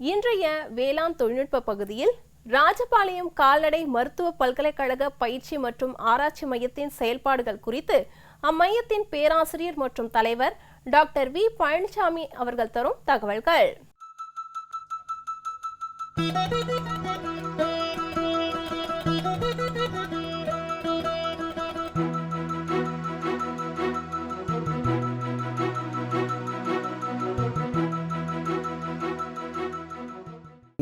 இன்றைய வேளாண் தொழில்நுட்ப பகுதியில் ராஜபாளையம் கால்நடை மருத்துவ பல்கலைக்கழக பயிற்சி மற்றும் ஆராய்ச்சி மையத்தின் செயல்பாடுகள் குறித்து அம்மையத்தின் பேராசிரியர் மற்றும் தலைவர் டாக்டர் வி பழனிசாமி அவர்கள் தரும் தகவல்கள்.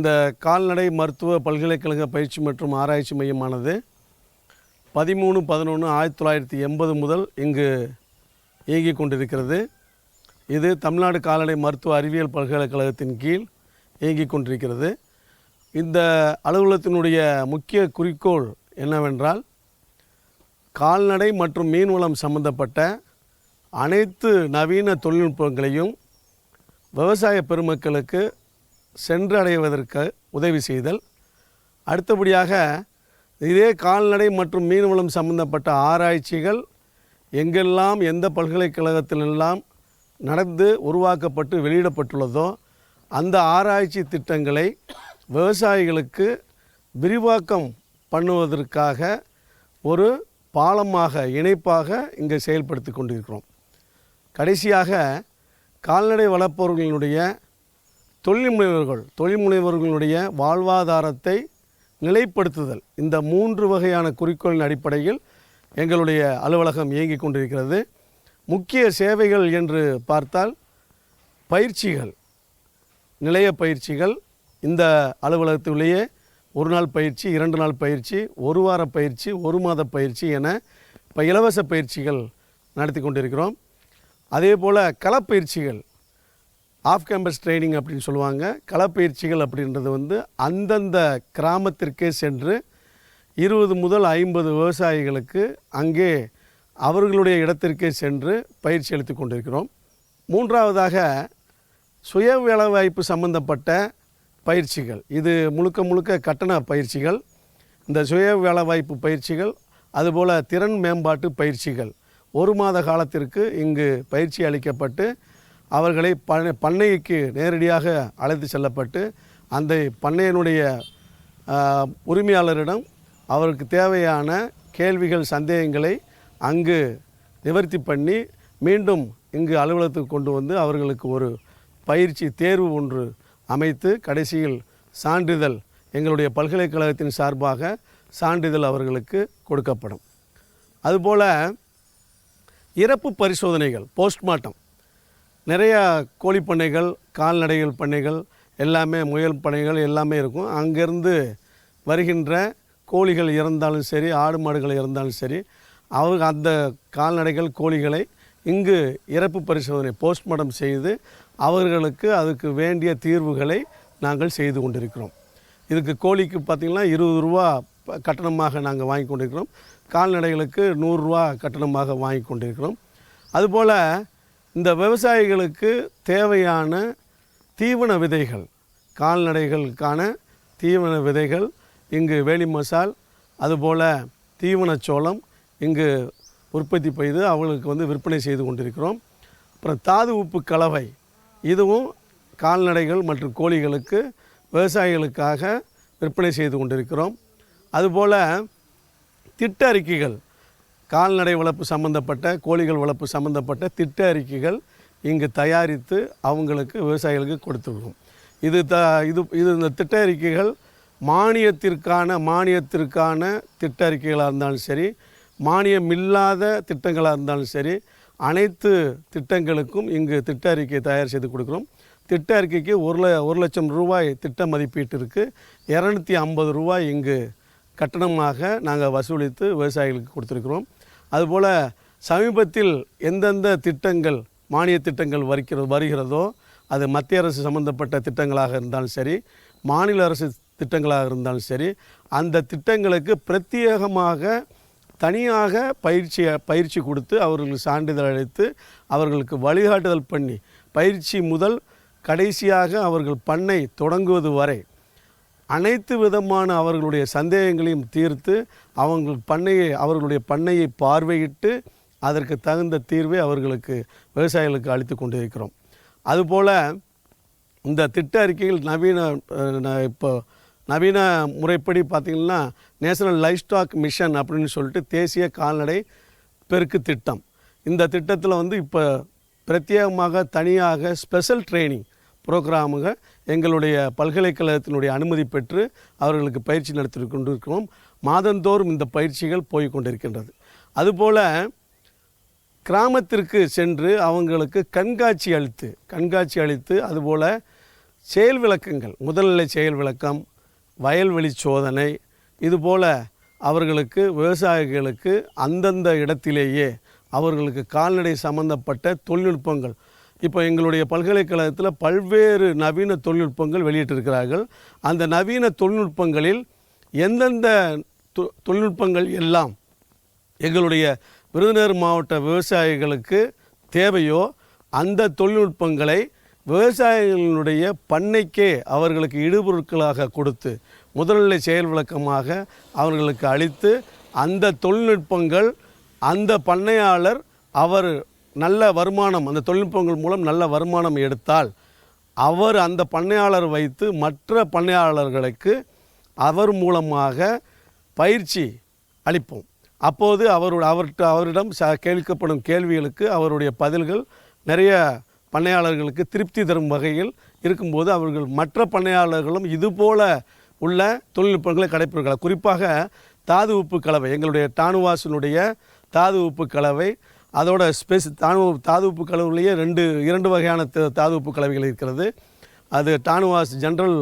இந்த கால்நடை மருத்துவ பல்கலைக்கழக பயிற்சி மற்றும் ஆராய்ச்சி மையமானது பதிமூணு பதினொன்று ஆயிரத்தி தொள்ளாயிரத்தி எண்பது முதல் இங்கு இயங்கிக் கொண்டிருக்கிறது. இது தமிழ்நாடு கால்நடை மருத்துவ அறிவியல் பல்கலைக்கழகத்தின் கீழ் இயங்கிக் கொண்டிருக்கிறது. இந்த அலுவலகத்தினுடைய முக்கிய குறிக்கோள் என்னவென்றால் கால்நடை மற்றும் மீன்வளம் சம்பந்தப்பட்ட அனைத்து நவீன தொழில்நுட்பங்களையும் விவசாய பெருமக்களுக்கு சென்றடைவதற்கு உதவி செய்தல். அடுத்தபடியாக இதே கால்நடை மற்றும் மீன்வளம் சம்பந்தப்பட்ட ஆராய்ச்சிகள் எங்கெல்லாம் எந்த பல்கலைக்கழகத்திலெல்லாம் நடந்து உருவாக்கப்பட்டு வெளியிடப்பட்டுள்ளதோ அந்த ஆராய்ச்சி திட்டங்களை விவசாயிகளுக்கு விரிவாக்கம் பண்ணுவதற்காக ஒரு பாலமாக இணைப்பாக இங்கே செயல்படுத்தி கொண்டிருக்கிறோம். கடைசியாக கால்நடை வளர்ப்பவர்களினுடைய தொழில் முனைவர்கள் தொழில் முனைவர்களுடைய வாழ்வாதாரத்தை நிலைப்படுத்துதல். இந்த மூன்று வகையான குறிக்கோளின் அடிப்படையில் எங்களுடைய அலுவலகம் இயங்கிக் கொண்டிருக்கிறது. முக்கிய சேவைகள் என்று பார்த்தால் பயிற்சிகள் நிலைய பயிற்சிகள் இந்த அலுவலகத்திலேயே ஒரு நாள் பயிற்சி இரண்டு நாள் பயிற்சி ஒரு வார பயிற்சி ஒரு மாத பயிற்சி என இப்போ இலவச பயிற்சிகள் நடத்தி கொண்டிருக்கிறோம். அதே போல் களப்பயிற்சிகள் ஆஃப் கேம்பஸ் ட்ரைனிங் அப்படின்னு சொல்லுவாங்க. களப்பயிற்சிகள் அப்படின்றது வந்து அந்தந்த கிராமத்திற்கே சென்று இருபது முதல் ஐம்பது விவசாயிகளுக்கு அங்கே அவர்களுடைய இடத்திற்கே சென்று பயிற்சி அளித்து கொண்டிருக்கிறோம். மூன்றாவதாக சுய வேலைவாய்ப்பு சம்பந்தப்பட்ட பயிற்சிகள். இது முழுக்க முழுக்க கட்டண பயிற்சிகள். இந்த சுய வேலைவாய்ப்பு பயிற்சிகள் அதுபோல் திறன் மேம்பாட்டு பயிற்சிகள். ஒரு மாத காலத்திற்கு இங்கு பயிற்சி அளிக்கப்பட்டு அவர்களை பண்ணை பண்ணைக்கு நேரடியாக அழைத்து செல்லப்பட்டு அந்த பண்ணையினுடைய உரிமையாளரிடம் அவருக்கு தேவையான கேள்விகள் சந்தேகங்களை அங்கு நிவர்த்தி பண்ணி மீண்டும் இங்கு அலுவலகத்துக்கு கொண்டு வந்து அவர்களுக்கு ஒரு பயிற்சி தேர்வு ஒன்று அமைத்து கடைசியில் சான்றிதழ் எங்களுடைய பல்கலைக்கழகத்தின் சார்பாக சான்றிதழ் அவர்களுக்கு கொடுக்கப்படும். அதுபோல் இறப்பு பரிசோதனைகள் போஸ்ட்மார்ட்டம். நிறையா கோழி பண்ணைகள் கால்நடைகள் பண்ணைகள் எல்லாமே முயல் பண்ணைகள் எல்லாமே இருக்கும். அங்கேருந்து வருகின்ற கோழிகள் இறந்தாலும் சரி ஆடு மாடுகள் இறந்தாலும் சரி அவங்க அந்த கால்நடைகள் கோழிகளை இங்கு இறப்பு பரிசோதனை போஸ்ட்மார்ட்டம் செய்து அவர்களுக்கு அதுக்கு வேண்டிய தீர்வுகளை நாங்கள் செய்து கொண்டிருக்கிறோம். இதுக்கு கோழிக்கு பார்த்திங்கன்னா இருபது ரூபா கட்டணமாக நாங்கள் வாங்கி கொண்டிருக்கிறோம். கால்நடைகளுக்கு நூறுரூவா கட்டணமாக வாங்கி கொண்டிருக்கிறோம். அதுபோல் இந்த விவசாயிகளுக்கு தேவையான தீவன விதைகள் கால்நடைகளுக்கான தீவன விதைகள் இங்கு வேலி மசால் அதுபோல் தீவனச்சோளம் இங்கு உற்பத்தி செய்து அவர்களுக்கு வந்து விற்பனை செய்து கொண்டிருக்கிறோம். அப்புறம் தாது உப்பு கலவை இதுவும் கால்நடைகள் மற்றும் கோழிகளுக்கு விவசாயிகளுக்காக விற்பனை செய்து கொண்டிருக்கிறோம். அதுபோல் திட்ட அறிக்கைகள் கால்நடை வளர்ப்பு சம்பந்தப்பட்ட கோழிகள் வளர்ப்பு சம்பந்தப்பட்ட திட்ட அறிக்கைகள் இங்கு தயாரித்து அவங்களுக்கு விவசாயிகளுக்கு கொடுத்துருக்கோம் இது த இது இது இந்த திட்ட அறிக்கைகள் மானியத்திற்கான மானியத்திற்கான திட்ட அறிக்கைகளாக இருந்தாலும் சரி மானியம் இல்லாத திட்டங்களாக இருந்தாலும் சரி அனைத்து திட்டங்களுக்கும் இங்கு திட்ட அறிக்கை தயார் செய்து கொடுக்குறோம். திட்ட அறிக்கைக்கு ஒரு ல ஒரு லட்சம் ரூபாய் திட்ட மதிப்பீட்டிற்கு இரநூத்தி ஐம்பது ரூபாய் இங்கு கட்டணமாக நாங்கள் வசூலித்து விவசாயிகளுக்கு கொடுத்துருக்குறோம். அதுபோல் சமீபத்தில் எந்தெந்த திட்டங்கள் மானிய திட்டங்கள் வருகிறது வருகிறதோ அது மத்திய அரசு சம்பந்தப்பட்ட திட்டங்களாக இருந்தாலும் சரி மாநில அரசு திட்டங்களாக இருந்தாலும் சரி அந்த திட்டங்களுக்கு பிரத்யேகமாக தனியாக பயிற்சி பயிற்சி கொடுத்து அவர்களுக்கு சான்றிதழ் அளித்து அவர்களுக்கு வழிகாட்டுதல் பண்ணி பயிற்சி முதல் கடைசியாக அவர்கள் பண்ணை தொடங்குவது வரை அனைத்து விதமான அவர்களுடைய சந்தேகங்களையும் தீர்த்து அவங்க பண்ணையை அவர்களுடைய பண்ணையை பார்வையிட்டு அதற்கு தகுந்த தீர்வை அவர்களுக்கு விவசாயிகளுக்கு அளித்து கொண்டிருக்கிறோம். அதுபோல் இந்த திட்ட அறிக்கையில் நவீன இப்போ நவீன முறைப்படி பார்த்திங்கன்னா நேஷனல் லைஃப் ஸ்டாக் மிஷன் அப்படின்னு சொல்லிட்டு தேசிய கால்நடை பெருக்கு திட்டம். இந்த திட்டத்தில் வந்து இப்போ பிரத்யேகமாக தனியாக ஸ்பெஷல் ட்ரைனிங் ப்ரோக்ராமுக எங்களுடைய பல்கலைக்கழகத்தினுடைய அனுமதி பெற்று அவர்களுக்கு பயிற்சி நடத்தி கொண்டிருக்கிறோம். மாதந்தோறும் இந்த பயிற்சிகள் போய் கொண்டிருக்கின்றது. அதுபோல் கிராமத்திற்கு சென்று அவங்களுக்கு கண்காட்சி அளித்து கண்காட்சி அளித்து அதுபோல் செயல் விளக்கங்கள் முதல்நிலை செயல் விளக்கம் வயல்வெளி சோதனை இதுபோல் அவர்களுக்கு விவசாயிகளுக்கு அந்தந்த இடத்திலேயே அவர்களுக்கு கால்நடை சம்பந்தப்பட்ட தொழில்நுட்பங்கள் இப்போ எங்களுடைய பல்கலைக்கழகத்தில் பல்வேறு நவீன தொழில்நுட்பங்கள் வெளியிட்டிருக்கிறார்கள். அந்த நவீன தொழில்நுட்பங்களில் எந்தெந்த தொ- தொழில்நுட்பங்கள் எல்லாம் எங்களுடைய விருதுநகர் மாவட்ட விவசாயிகளுக்கு தேவையோ அந்த தொழில்நுட்பங்களை விவசாயிகளுடைய பண்ணைக்கே அவர்களுக்கு இடுபொருட்களாக கொடுத்து முதல்நிலை செயல் விளக்கமாக அவர்களுக்கு அளித்து அந்த தொழில்நுட்பங்கள் அந்த பண்ணையாளர் அவர் நல்ல வருமானம் அந்த தொழில்நுட்பங்கள் மூலம் நல்ல வருமானம் எடுத்தால் அவர் அந்த பண்ணையாளர் வைத்து மற்ற பண்ணையாளர்களுக்கு அவர் மூலமாக பயிற்சி அளிப்போம். அப்போது அவரோட அவர்கிட்ட அவரிடம் ச கேட்கப்படும் கேள்விகளுக்கு அவருடைய பதில்கள் நிறைய பண்ணையாளர்களுக்கு திருப்தி தரும் வகையில் இருக்கும்போது அவர்கள் மற்ற பண்ணையாளர்களும் இதுபோல உள்ள தொழில்நுட்பங்களை கடைப்பிடிக்கலாம். குறிப்பாக தாது உப்பு கலவை எங்களுடைய டானுவாசனுடைய தாது உப்பு கலவை அதோட ஸ்பெஸ் தானு தாது உப்பு கலவையிலேயே ரெண்டு இரண்டு வகையான தாதுப்பு தாது உப்பு கலவைகள் இருக்கிறது. அது டானுவாஸ் ஜென்ரல்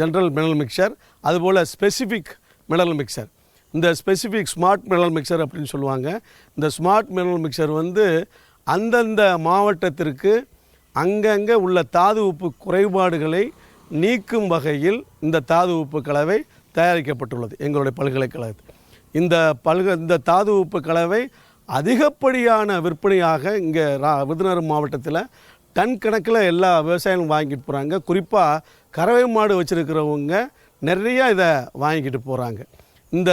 ஜென்ரல் மினரல் மிக்சர் அதுபோல் ஸ்பெசிஃபிக் மினரல் மிக்சர். இந்த ஸ்பெசிஃபிக் ஸ்மார்ட் மினரல் மிக்சர் அப்படின்னு சொல்லுவாங்க. இந்த ஸ்மார்ட் மினரல் மிக்சர் வந்து அந்தந்த மாவட்டத்திற்கு அங்கங்கே உள்ள தாது உப்பு குறைபாடுகளை நீக்கும் வகையில் இந்த தாது உப்பு கலவை தயாரிக்கப்பட்டுள்ளது எங்களுடைய பல்கலைக்கழகத்தில். இந்த பல்க இந்த தாது உப்பு கலவை அதிகப்படியான விற்பனையாக இங்கே ரா விருதுநகர் மாவட்டத்தில் டன் கணக்கில் எல்லா விவசாயிகளும் வாங்கிட்டு போகிறாங்க. குறிப்பாக கறவை மாடு வச்சுருக்கிறவங்க நிறையா இதை வாங்கிக்கிட்டு போகிறாங்க. இந்த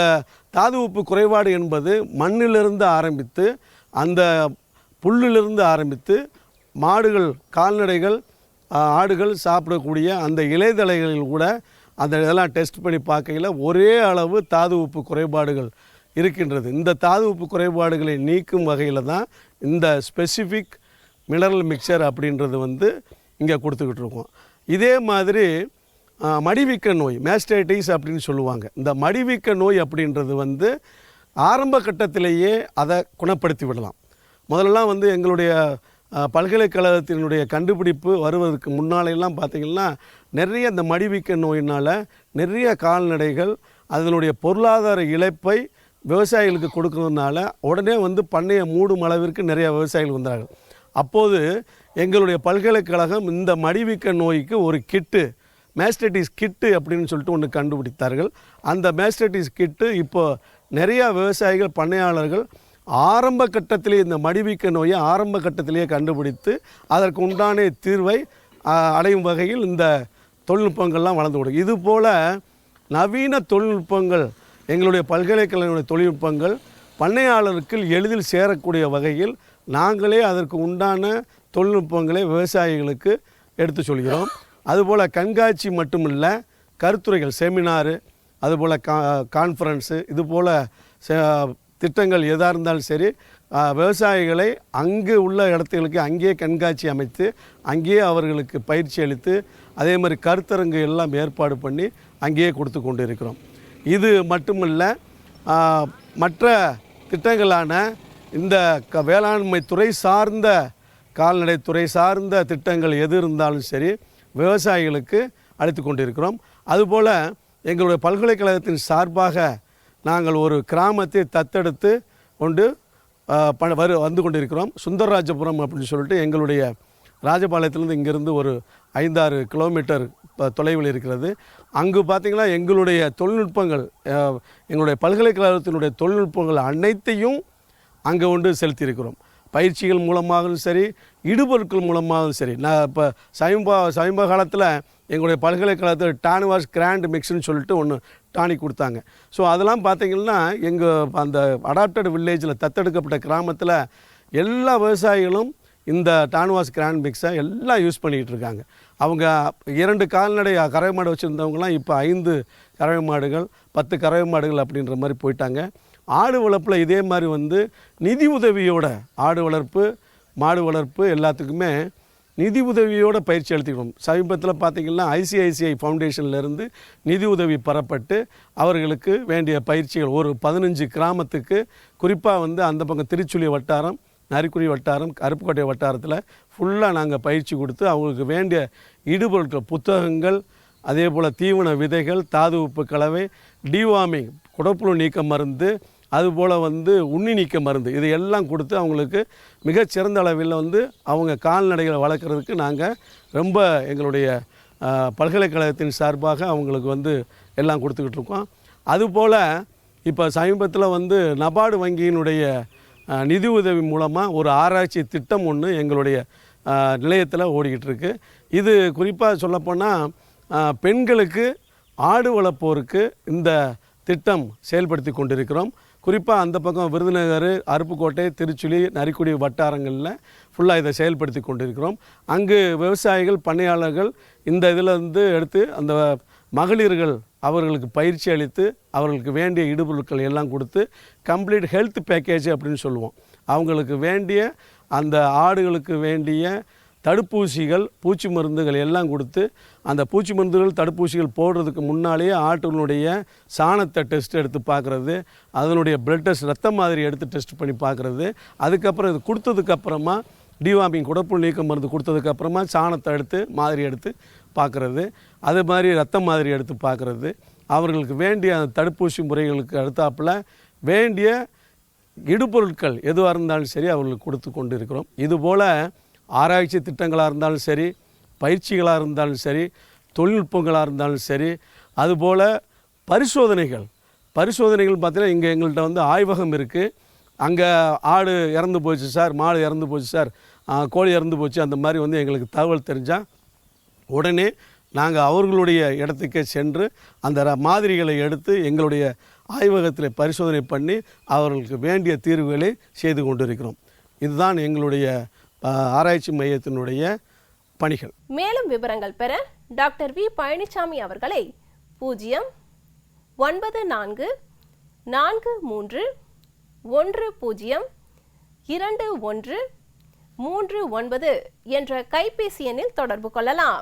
தாது உப்பு குறைபாடு என்பது மண்ணிலிருந்து ஆரம்பித்து அந்த புல்லிலிருந்து ஆரம்பித்து மாடுகள் கால்நடைகள் ஆடுகள் சாப்பிடக்கூடிய அந்த இலைதலைகளில் கூட அந்த இதெல்லாம் டெஸ்ட் பண்ணி பார்க்கையில் ஒரே அளவு தாது உப்பு குறைபாடுகள் இருக்கின்றது. இந்த தாது உப்பு குறைபாடுகளை நீக்கும் வகையில் தான் இந்த ஸ்பெசிஃபிக் மினரல் மிக்சர் அப்படின்றது வந்து இங்கே கொடுத்துக்கிட்டு இருக்கோம். இதே மாதிரி மடிவீக்க நோய் மேஸ்டைட்டிஸ் அப்படின்னு சொல்லுவாங்க. இந்த மடிவீக்க நோய் அப்படின்றது வந்து ஆரம்ப கட்டத்திலேயே அதை குணப்படுத்தி விடலாம். முதல்லலாம் வந்து எங்களுடைய பல்கலைக்கழகத்தினுடைய கண்டுபிடிப்பு வருவதற்கு முன்னாலெல்லாம் பார்த்திங்கன்னா நிறைய இந்த மடிவீக்க நோயினால் நிறைய கால்நடைகள் அதனுடைய பொருளாதார இழப்பை விவசாயிகளுக்கு கொடுக்கணுனால உடனே வந்து பண்ணையை மூடும் அளவிற்கு நிறையா விவசாயிகள் வந்தார்கள். அப்போது எங்களுடைய பல்கலைக்கழகம் இந்த மடிவீக்க நோய்க்கு ஒரு கிட்டு மேஸ்டடிஸ் கிட்டு அப்படின்னு சொல்லிட்டு ஒன்று கண்டுபிடித்தார்கள். அந்த மேஸ்டடிஸ் கிட்டு இப்போ நிறையா விவசாயிகள் பண்ணையாளர்கள் ஆரம்ப கட்டத்திலே இந்த மடிவீக்க நோயை ஆரம்ப கட்டத்திலேயே கண்டுபிடித்து அதற்கு உண்டான தீர்வை அடையும் வகையில் இந்த தொழில்நுட்பங்கள்லாம் வளர்ந்து கொடுக்கும் இது போல் நவீன தொழில்நுட்பங்கள் எங்களுடைய பல்கலைக்கழகங்களுடைய தொழில்நுட்பங்கள் பண்ணையாளருக்கு எளிதில் சேரக்கூடிய வகையில் நாங்களே அதற்கு உண்டான தொழில்நுட்பங்களை விவசாயிகளுக்கு எடுத்து சொல்கிறோம். அதுபோல் கண்காட்சி மட்டுமில்ல கருத்துரைகள் செமினாரு அதுபோல் கா கான்ஃபரன்ஸு இது போல் திட்டங்கள் எதாக இருந்தாலும் சரி விவசாயிகளை அங்கு உள்ள இடத்துகளுக்கு அங்கேயே கண்காட்சி அமைத்து அங்கேயே அவர்களுக்கு பயிற்சி அளித்து அதே மாதிரி கருத்தரங்கு எல்லாம் ஏற்பாடு பண்ணி அங்கேயே கொடுத்து கொண்டு இருக்கிறோம் இது மட்டுமல்ல மற்ற திட்டங்களான இந்த க வேளாண்மை துறை சார்ந்த கால்நடை துறை சார்ந்த திட்டங்கள் எது இருந்தாலும் சரி விவசாயிகளுக்கு அளித்து கொண்டிருக்கிறோம். அதுபோல் எங்களுடைய பல்கலைக்கழகத்தின் சார்பாக நாங்கள் ஒரு கிராமத்தை தத்தெடுத்து கொண்டு ப வரு வந்து கொண்டிருக்கிறோம். சுந்தரராஜபுரம் அப்படின்னு சொல்லிட்டு எங்களுடைய ராஜபாளையத்திலேருந்து இங்கேருந்து ஒரு ஐந்தாறு கிலோமீட்டர் தொலைவில் இருக்கிறது. அங்கு பார்த்திங்கன்னா எங்களுடைய தொழில்நுட்பங்கள் எங்களுடைய பல்கலைக்கழகத்தினுடைய தொழில்நுட்பங்கள் அனைத்தையும் அங்கே கொண்டு செலுத்தியிருக்கிறோம். பயிற்சிகள் மூலமாகவும் சரி இடுபொருட்கள் மூலமாகவும் சரி. நான் இப்போ சமீப சமீப காலத்தில் எங்களுடைய பல்கலைக்கழகத்தில் டானிவாஸ் கிராண்ட் மிக்ஸ்னு சொல்லிட்டு ஒன்று டானிக் கொடுத்தாங்க. ஸோ அதெல்லாம் பார்த்திங்கன்னா எங்கள் அந்த அடாப்டட் வில்லேஜில் தத்தெடுக்கப்பட்ட கிராமத்தில் எல்லா விவசாயிகளும் இந்த டான்வாஸ் கிராண்ட் மிக்ஸை எல்லாம் யூஸ் பண்ணிக்கிட்டு இருக்காங்க. அவங்க இரண்டு கால்நடை கறவை மாடு வச்சுருந்தவங்களாம் இப்போ ஐந்து கறவை மாடுகள் பத்து கறவை மாடுகள் அப்படின்ற மாதிரி போயிட்டாங்க. ஆடு வளர்ப்பில் இதே மாதிரி வந்து நிதி உதவியோட ஆடு வளர்ப்பு மாடு வளர்ப்பு எல்லாத்துக்குமே நிதி உதவியோட பயிற்சி அளித்துக்கணும் சமீபத்தில் பார்த்திங்கன்னா ஐசிஐசிஐ ஃபவுண்டேஷன்லேருந்து நிதி உதவி பெறப்பட்டு அவர்களுக்கு வேண்டிய பயிற்சிகள் ஒரு பதினஞ்சு கிராமத்துக்கு குறிப்பாக வந்து அந்த பக்கம் திருச்சுழி வட்டாரம் நரிக்குறி வட்டாரம் கருப்புக்கோட்டை வட்டாரத்தில் ஃபுல்லாக நாங்கள் பயிற்சி கொடுத்து அவங்களுக்கு வேண்டிய இடுபொருட்கள் புத்தகங்கள் அதே போல் தீவன விதைகள் தாது உப்பு கலவை டிவார்மிங் குடப்புழு நீக்க மருந்து அதுபோல் வந்து உண்ணி நீக்க மருந்து இது எல்லாம் கொடுத்து அவங்களுக்கு மிகச்சிறந்த அளவில் வந்து அவங்க கால்நடைகளை வளர்க்குறதுக்கு நாங்கள் ரொம்ப எங்களுடைய பல்கலைக்கழகத்தின் சார்பாக அவங்களுக்கு வந்து எல்லாம் கொடுத்துக்கிட்டு இருக்கோம். அதுபோல் இப்போ சமீபத்தில் வந்து நபார்டு வங்கியினுடைய நிதி உதவி மூலமாக ஒரு ஆராய்ச்சி திட்டம் ஒன்று எங்களுடைய நிலையத்தில் ஓடிக்கிட்டு இருக்குது இது குறிப்பாக சொல்லப்போனால் பெண்களுக்கு ஆடு வளர்ப்போருக்கு இந்த திட்டம் செயல்படுத்தி கொண்டிருக்கிறோம். குறிப்பாக அந்த பக்கம் விருதுநகர் அருப்புக்கோட்டை திருச்சுழி நரிக்குடி வட்டாரங்களில் ஃபுல்லாக இதை செயல்படுத்தி கொண்டிருக்கிறோம். அங்கு விவசாயிகள் பண்ணையாளர்கள் இந்த இதில் இருந்து எடுத்து அந்த மகளிர்கள் அவர்களுக்கு பயிற்சி அளித்து அவர்களுக்கு வேண்டிய இடுபொருட்கள் எல்லாம் கொடுத்து கம்ப்ளீட் ஹெல்த் பேக்கேஜ் அப்படின்னு சொல்லுவோம். அவங்களுக்கு வேண்டிய அந்த ஆடுகளுக்கு வேண்டிய தடுப்பூசிகள் பூச்சி மருந்துகள் எல்லாம் கொடுத்து அந்த பூச்சி மருந்துகள் தடுப்பூசிகள் போடுறதுக்கு முன்னாலேயே ஆட்டுகளுடைய சாணத்தை டெஸ்ட் எடுத்து பார்க்குறது அதனுடைய பிளட் டெஸ்ட் ரத்த மாதிரி எடுத்து டெஸ்ட் பண்ணி பார்க்குறது அதுக்கப்புறம் இது கொடுத்ததுக்கப்புறமா டிவாமிங் குடப்புள் நீக்க மருந்து கொடுத்ததுக்கப்புறமா சாணத்தை எடுத்து மாதிரி எடுத்து பார்க்குறது. அது மாதிரி ரத்தம் மாதிரி எடுத்து பார்க்குறது. அவர்களுக்கு வேண்டிய அந்த தடுப்பூசி முறைகளுக்கு அடுத்தாப்பில் வேண்டிய இடுபொருட்கள் எதுவாக இருந்தாலும் சரி அவர்களுக்கு கொடுத்து கொண்டு இருக்கிறோம் இதுபோல் ஆராய்ச்சி திட்டங்களாக இருந்தாலும் சரி பயிற்சிகளாக இருந்தாலும் சரி தொழில்நுட்பங்களாக இருந்தாலும் சரி அதுபோல் பரிசோதனைகள். பரிசோதனைகள் பார்த்தீங்கன்னா இங்கே எங்கள்கிட்ட வந்து ஆய்வகம் இருக்குது அங்கே ஆடு இறந்து போச்சு சார் மாடு இறந்து போச்சு சார் கோழி இறந்து போச்சு அந்த மாதிரி வந்து எங்களுக்கு தகவல் தெரிஞ்சால் உடனே நாங்கள் அவர்களுடைய இடத்துக்கே சென்று அந்த ர- மாதிரிகளை எடுத்து எங்களுடைய ஆய்வகத்தில் பரிசோதனை பண்ணி அவர்களுக்கு வேண்டிய தீர்வுகளை செய்து கொண்டிருக்கிறோம். இதுதான் எங்களுடைய ஆராய்ச்சி மையத்தினுடைய பணிகள். மேலும் விவரங்கள் பெற டாக்டர் வி பழனிசாமி அவர்களை பூஜ்ஜியம் ஒன்பது நான்கு நான்கு மூன்று ஒன்று பூஜ்ஜியம் இரண்டு ஒன்று மூன்று ஒன்பது என்ற கைபேசி எண்ணில் தொடர்பு கொள்ளலாம்.